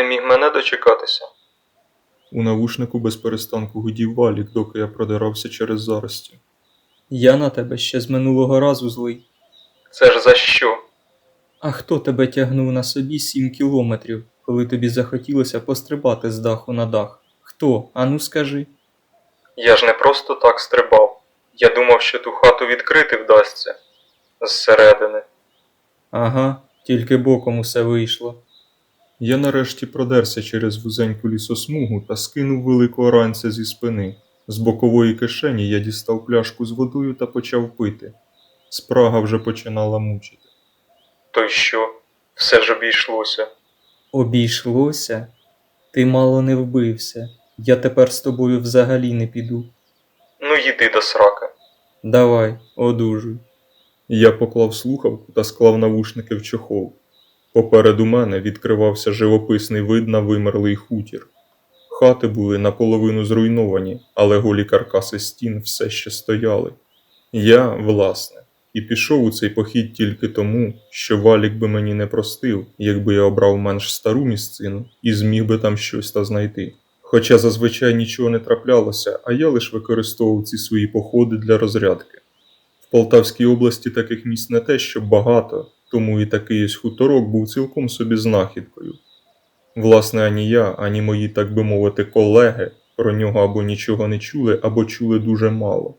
Не міг мене дочекатися. У навушнику без перестанку гудів валік, доки я продирався через зарості. Я на тебе ще з минулого разу злий. Це ж за що? А хто тебе тягнув на собі сім кілометрів, коли тобі захотілося пострибати з даху на дах? Хто? Ану скажи. Я ж не просто так стрибав. Я думав, що ту хату відкрити вдасться зсередини. Ага, тільки боком усе вийшло. Я нарешті продерся через вузеньку лісосмугу та скинув великого ранця зі спини. З бокової кишені я дістав пляшку з водою та почав пити. Спрага вже починала мучити. То й що? Все ж обійшлося. Обійшлося? Ти мало не вбився. Я тепер з тобою взагалі не піду. Ну їди до срака. Давай, одужуй. Я поклав слухавку та склав навушники в чохол. Попереду мене відкривався живописний вид на вимерлий хутір. Хати були наполовину зруйновані, але голі каркаси стін все ще стояли. Я, власне, і пішов у цей похід тільки тому, що валік би мені не простив, якби я обрав менш стару місцину і зміг би там щось та знайти. Хоча зазвичай нічого не траплялося, а я лише використовував ці свої походи для розрядки. В Полтавській області таких місць не те, що багато, тому і такий ось хуторок був цілком собі знахідкою. Власне, ані я, ані мої, так би мовити, колеги про нього або нічого не чули, або чули дуже мало.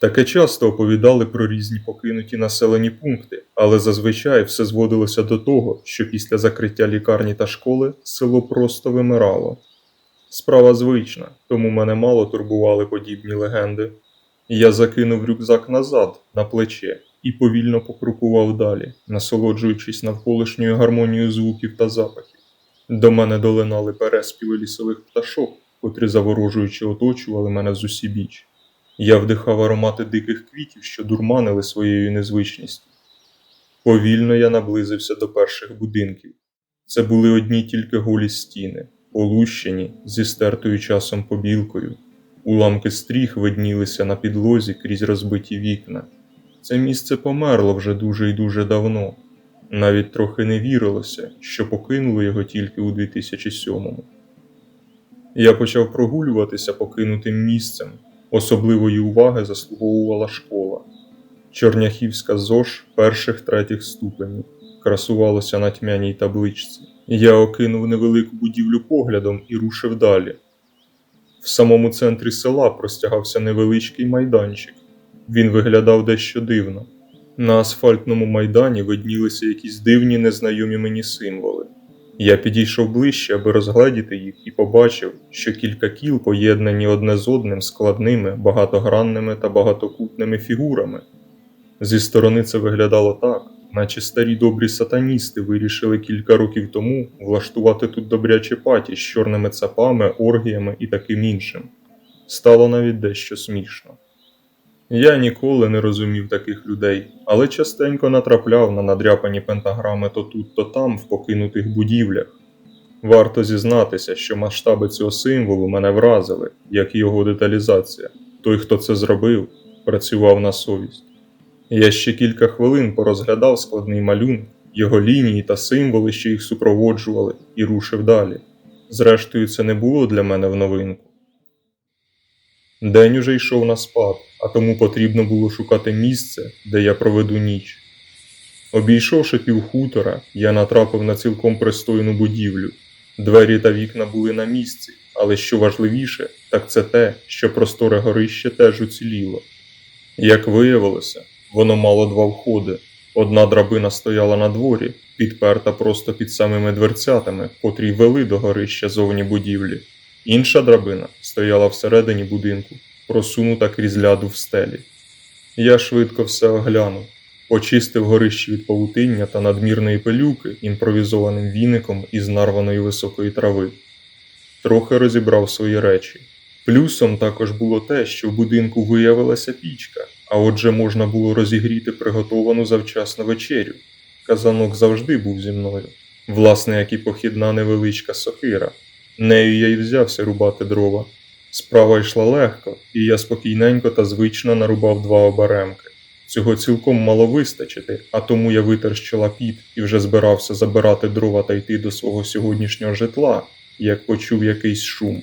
Таке часто оповідали про різні покинуті населені пункти, але зазвичай все зводилося до того, що після закриття лікарні та школи село просто вимирало. Справа звична, тому мене мало турбували подібні легенди. Я закинув рюкзак назад на плече і повільно покрукував далі, насолоджуючись навколишньою гармонією звуків та запахів. До мене долинали переспіви лісових пташок, котрі заворожуючи оточували мене з усібіч. Я вдихав аромати диких квітів, що дурманили своєю незвичністю. Повільно я наблизився до перших будинків. Це були одні тільки голі стіни, полущені зі стертою часом побілкою. Уламки стріх виднілися на підлозі крізь розбиті вікна. Це місце померло вже дуже і дуже давно. Навіть трохи не вірилося, що покинули його тільки у 2007-му. Я почав прогулюватися покинутим місцем. Особливої уваги заслуговувала школа. Чорняхівська ЗОЖ перших третіх ступенів красувалося на тьмяній табличці. Я окинув невелику будівлю поглядом і рушив далі. В самому центрі села простягався невеличкий майданчик. Він виглядав дещо дивно. На асфальтному майдані виднілися якісь дивні незнайомі мені символи. Я підійшов ближче, аби розгледіти їх, і побачив, що кілька кіл поєднані одне з одним складними, багатогранними та багатокутними фігурами. Зі сторони це виглядало так, наче старі добрі сатаністи вирішили кілька років тому влаштувати тут добрячі паті з чорними цапами, оргіями і таким іншим. Стало навіть дещо смішно. Я ніколи не розумів таких людей, але частенько натрапляв на надряпані пентаграми то тут, то там в покинутих будівлях. Варто зізнатися, що масштаби цього символу мене вразили, як і його деталізація. Той, хто це зробив, працював на совість. Я ще кілька хвилин порозглядав складний малюнок, його лінії та символи, що їх супроводжували, і рушив далі. Зрештою, це не було для мене в новинку. День уже йшов на спад, а тому потрібно було шукати місце, де я проведу ніч. Обійшовши півхутора, я натрапив на цілком пристойну будівлю. Двері та вікна були на місці, але що важливіше, так це те, що просторе горище теж уціліло. Як виявилося, воно мало два входи. Одна драбина стояла на дворі, підперта просто під самими дверцятами, котрі вели до горища зовні будівлі. Інша драбина стояла всередині будинку, просунута крізь ляду в стелі. Я швидко все оглянув, очистив горище від павутиння та надмірної пилюки імпровізованим віником із нарваної високої трави. Трохи розібрав свої речі. Плюсом також було те, що в будинку виявилася пічка, а отже можна було розігріти приготовану завчасно вечерю. Казанок завжди був зі мною, власне, як і похідна невеличка сокира. Нею я й взявся рубати дрова. Справа йшла легко, і я спокійненько та звично нарубав два оберемки. Цього цілком мало вистачити, а тому я витер з чола піт і вже збирався забирати дрова та йти до свого сьогоднішнього житла, як почув якийсь шум.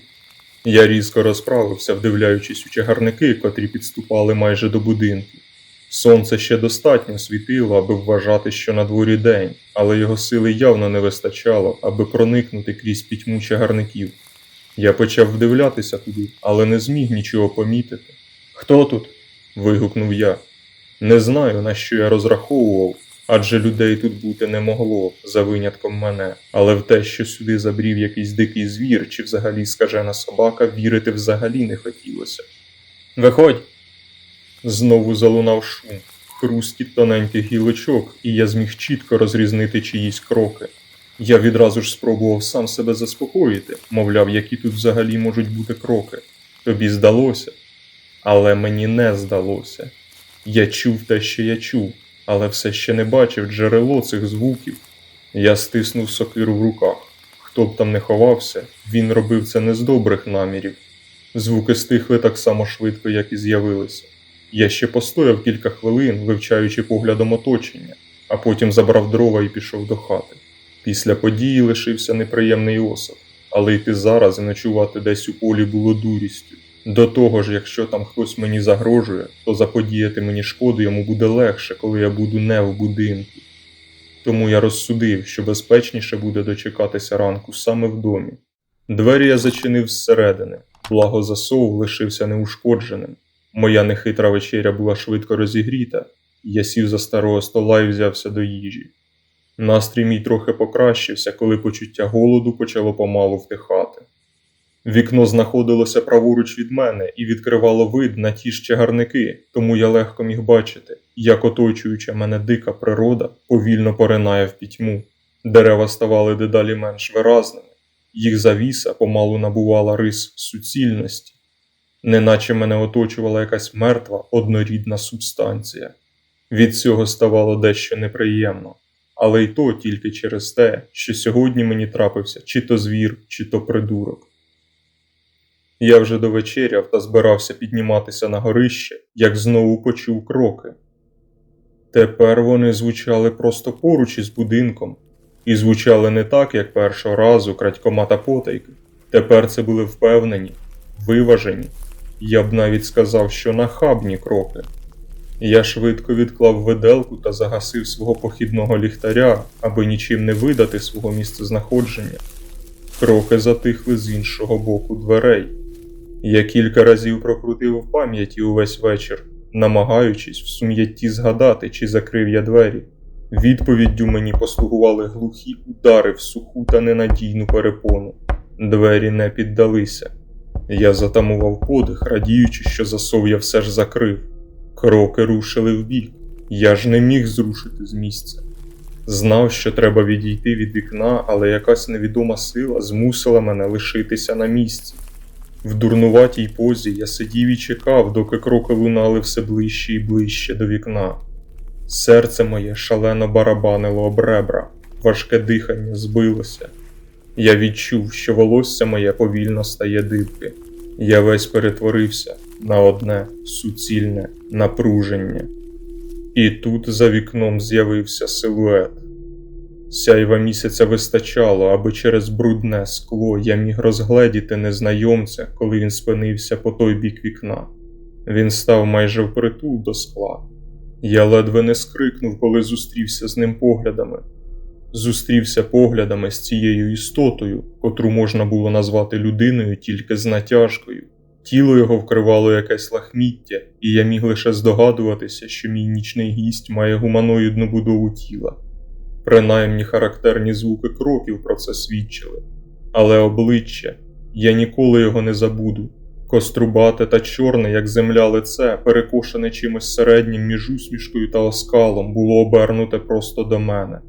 Я різко розправився, вдивляючись у чагарники, котрі підступали майже до будинку. Сонце ще достатньо світило, аби вважати, що на дворі день, але його сили явно не вистачало, аби проникнути крізь пітьму чагарників. Я почав вдивлятися туди, але не зміг нічого помітити. Хто тут? Вигукнув я. Не знаю, на що я розраховував, адже людей тут бути не могло, за винятком мене, але в те, що сюди забрів якийсь дикий звір чи взагалі скажена собака, вірити взагалі не хотілося. Виходь. Знову залунав шум, хрускіт тоненьких гілочок, і я зміг чітко розрізнити чиїсь кроки. Я відразу ж спробував сам себе заспокоїти, мовляв, які тут взагалі можуть бути кроки. Тобі здалося. Але мені не здалося. Я чув те, що я чув, але все ще не бачив джерело цих звуків. Я стиснув сокиру в руках. Хто б там не ховався, він робив це не з добрих намірів. Звуки стихли так само швидко, як і з'явилися. Я ще постояв кілька хвилин, вивчаючи поглядом оточення, а потім забрав дрова і пішов до хати. Після події лишився неприємний осад, але йти зараз і ночувати десь у полі було дурістю. До того ж, якщо там хтось мені загрожує, то заподіяти мені шкоду йому буде легше, коли я буду не в будинку. Тому я розсудив, що безпечніше буде дочекатися ранку саме в домі. Двері я зачинив зсередини, благо засов лишився неушкодженим. Моя нехитра вечеря була швидко розігріта, я сів за старого стола і взявся до їжі. Настрій мій трохи покращився, коли почуття голоду почало помалу втихати. Вікно знаходилося праворуч від мене і відкривало вид на ті ж чагарники, тому я легко міг бачити, як оточуюча мене дика природа повільно поринає в пітьму. Дерева ставали дедалі менш виразними, їх завіса помалу набувала рис суцільності, неначе мене оточувала якась мертва однорідна субстанція. Від цього ставало дещо неприємно, але й то тільки через те, що сьогодні мені трапився чи то звір, чи то придурок. Я вже довечеряв та збирався підніматися на горище, як знову почув кроки. Тепер вони звучали просто поруч із будинком, і звучали не так, як першого разу крадькома та потайки. Тепер це були впевнені, виважені, я б навіть сказав, що нахабні кроки. Я швидко відклав виделку та загасив свого похідного ліхтаря, аби нічим не видати свого місцезнаходження. Кроки затихли з іншого боку дверей. Я кілька разів прокрутив в пам'яті увесь вечір, намагаючись в сум'ятті згадати, чи закрив я двері. Відповіддю мені послугували глухі удари в суху та ненадійну перепону. Двері не піддалися. Я затамував подих, радіючи, що засов я все ж закрив. Кроки рушили вбік. Я ж не міг зрушити з місця. Знав, що треба відійти від вікна, але якась невідома сила змусила мене лишитися на місці. В дурнуватій позі я сидів і чекав, доки кроки лунали все ближче і ближче до вікна. Серце моє шалено барабанило об ребра, важке дихання збилося. Я відчув, що волосся моє повільно стає дибки. Я весь перетворився на одне суцільне напруження. І тут за вікном з'явився силует. Сяйва місяця вистачало, аби через брудне скло я міг розгледіти незнайомця, коли він спинився по той бік вікна. Він став майже впритул до скла. Я ледве не скрикнув, коли зустрівся з ним поглядами. Зустрівся поглядами з цією істотою, котру можна було назвати людиною тільки з натяжкою. Тіло його вкривало якесь лахміття, і я міг лише здогадуватися, що мій нічний гість має гуманоїдну будову тіла. Принаймні характерні звуки кроків про це свідчили. Але обличчя я ніколи його не забуду. Кострубате та чорне, як земля лице, перекошене чимось середнім між усмішкою та оскалом, було обернуте просто до мене.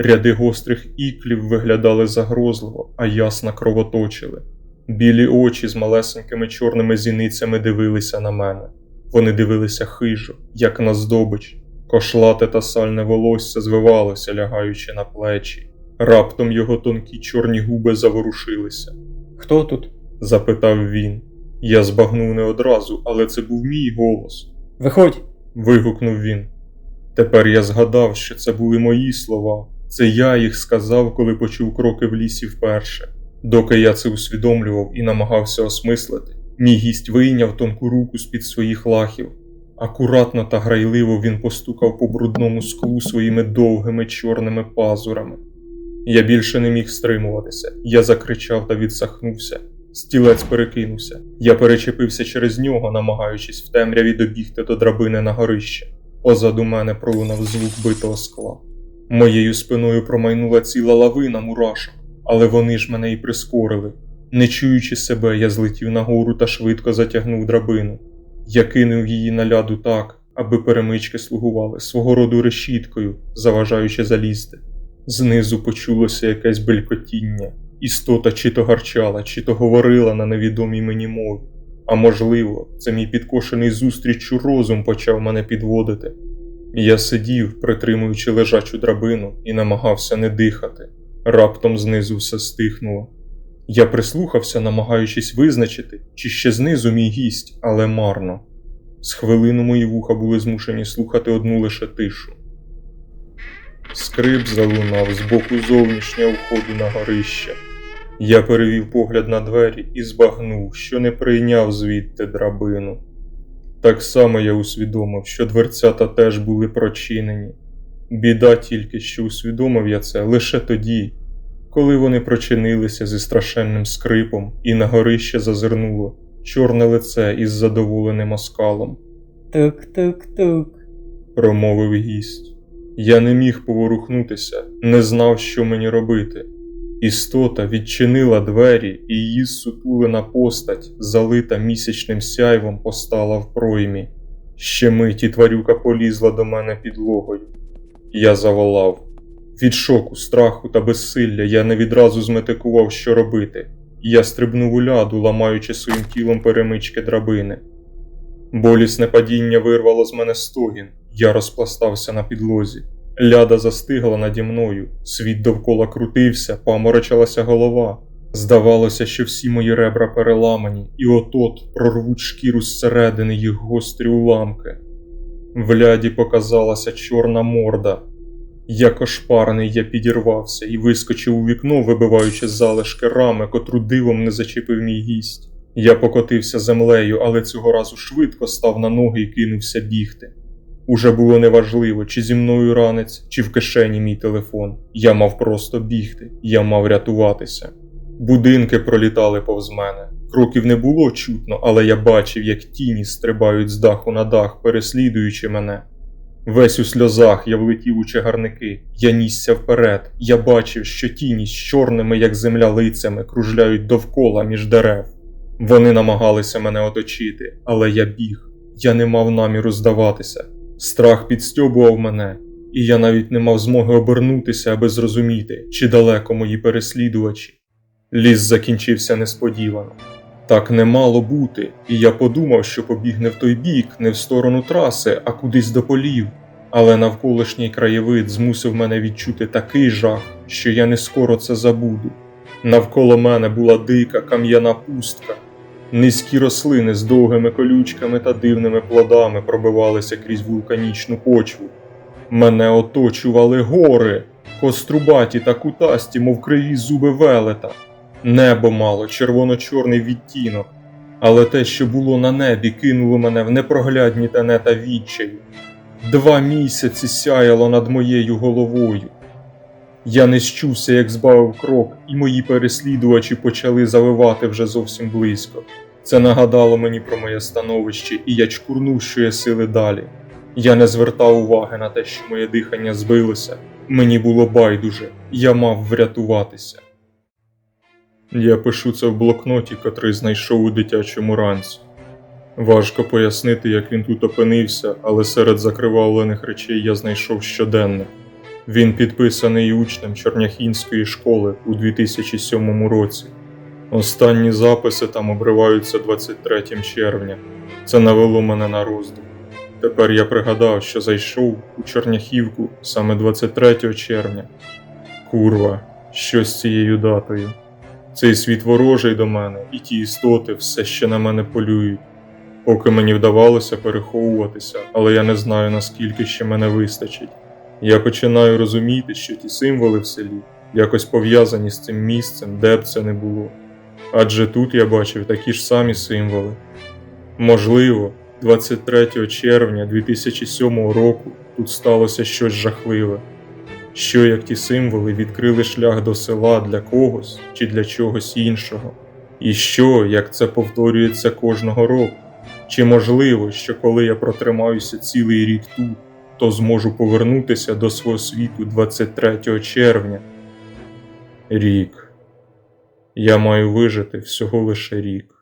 Ряди гострих іклів виглядали загрозливо, а ясна кровоточили. Білі очі з малесенькими чорними зіницями дивилися на мене. Вони дивилися хижо, як на здобич. Кошлате та сальне волосся звивалося, лягаючи на плечі. Раптом його тонкі чорні губи заворушилися. Хто тут? запитав він. Я збагнув не одразу, але це був мій голос. Виходь. вигукнув він. Тепер я згадав, що це були мої слова. Це я їх сказав, коли почув кроки в лісі вперше. Доки я це усвідомлював і намагався осмислити, мій гість вийняв тонку руку з-під своїх лахів. Акуратно та грайливо він постукав по брудному склу своїми довгими чорними пазурами. Я більше не міг стримуватися. Я закричав та відсахнувся. Стілець перекинувся. Я перечепився через нього, намагаючись в темряві добігти до драбини на горище. Позаду мене пролунав звук битого скла. Моєю спиною промайнула ціла лавина мурашок, але вони ж мене і прискорили. Не чуючи себе, я злетів нагору та швидко затягнув драбину. Я кинув її на ляду так, аби перемички слугували свого роду решіткою, заважаючи залізти. Знизу почулося якесь белькотіння. Істота чи то гарчала, чи то говорила на невідомій мені мові. А можливо, це мій підкошений зустріччю розум почав мене підводити. Я сидів, притримуючи лежачу драбину, і намагався не дихати. Раптом знизу все стихнуло. Я прислухався, намагаючись визначити, чи ще знизу мій гість, але марно. З хвилину мої вуха були змушені слухати одну лише тишу. Скрип залунав з боку зовнішнього входу на горище. Я перевів погляд на двері і збагнув, що не прийняв звідти драбину. Так само я усвідомив, що дверцята теж були прочинені. Біда тільки, що усвідомив я це лише тоді, коли вони прочинилися зі страшенним скрипом, і на горище зазирнуло чорне лице із задоволеним оскалом, Тук-тук-тук. промовив гість. Я не міг поворухнутися, не знав, що мені робити. Істота відчинила двері, і її сутулена постать, залита місячним сяйвом, постала в проймі. Ще миті тварюка полізла до мене підлогою. Я заволав. Від шоку, страху та безсилля я не відразу зметикував, що робити. Я стрибнув у ляду, ламаючи своїм тілом перемички драбини. Болісне падіння вирвало з мене стогін, я розпластався на підлозі. Ляда застигла наді мною, світ довкола крутився, паморочилася голова. Здавалося, що всі мої ребра переламані, і от-от прорвуть шкіру зсередини їх гострі уламки. В ляді показалася чорна морда. Як ошпарений я підірвався і вискочив у вікно, вибиваючи залишки рами, котру дивом не зачепив мій гість. Я покотився землею, але цього разу швидко став на ноги і кинувся бігти. Уже було неважливо, чи зі мною ранець, чи в кишені мій телефон. Я мав просто бігти, я мав рятуватися. Будинки пролітали повз мене. Кроків не було чутно, але я бачив, як тіні стрибають з даху на дах, переслідуючи мене. Весь у сльозах я влетів у чагарники, я нісся вперед. Я бачив, що тіні з чорними, як земля лицями, кружляють довкола між дерев. Вони намагалися мене оточити, але я біг. Я не мав наміру здаватися. Страх підстьобував мене, і я навіть не мав змоги обернутися, аби зрозуміти, чи далеко мої переслідувачі. Ліс закінчився несподівано. Так не мало бути, і я подумав, що побіг не в той бік, не в сторону траси, а кудись до полів. Але навколишній краєвид змусив мене відчути такий жах, що я не скоро це забуду. Навколо мене була дика кам'яна пустка. Низькі рослини з довгими колючками та дивними плодами пробивалися крізь вулканічну почву. Мене оточували гори, кострубаті та кутасті, мов криві зуби велета. Небо мало червоно-чорний відтінок, але те, що було на небі, кинуло мене в непроглядні тене та відчаю. Два місяці сяяло над моєю головою. Я не щувся, як збавив крок, і мої переслідувачі почали завивати вже зовсім близько. Це нагадало мені про моє становище, і я чкурнув щоє сили далі. Я не звертав уваги на те, що моє дихання збилося. Мені було байдуже, я мав врятуватися. Я пишу це в блокноті, котрий знайшов у дитячому ранці. Важко пояснити, як він тут опинився, але серед закривавлених речей я знайшов щоденник. Він підписаний учнем Чорняхінської школи у 2007 році. Останні записи там обриваються 23 червня. Це навело мене на роздум. Тепер я пригадав, що зайшов у Чорняхівку саме 23 червня. Курва, що з цією датою? Цей світ ворожий до мене, і ті істоти все ще на мене полюють. Поки мені вдавалося переховуватися, але я не знаю наскільки ще мене вистачить. Я починаю розуміти, що ті символи в селі якось пов'язані з цим місцем, де б це не було. Адже тут я бачив такі ж самі символи. Можливо, 23 червня 2007 року тут сталося щось жахливе. Що як ті символи відкрили шлях до села для когось чи для чогось іншого? І що, як це повторюється кожного року? Чи можливо, що коли я протримаюся цілий рік тут, то зможу повернутися до свого світу 23 червня? Рік. Я маю вижити всього лише рік.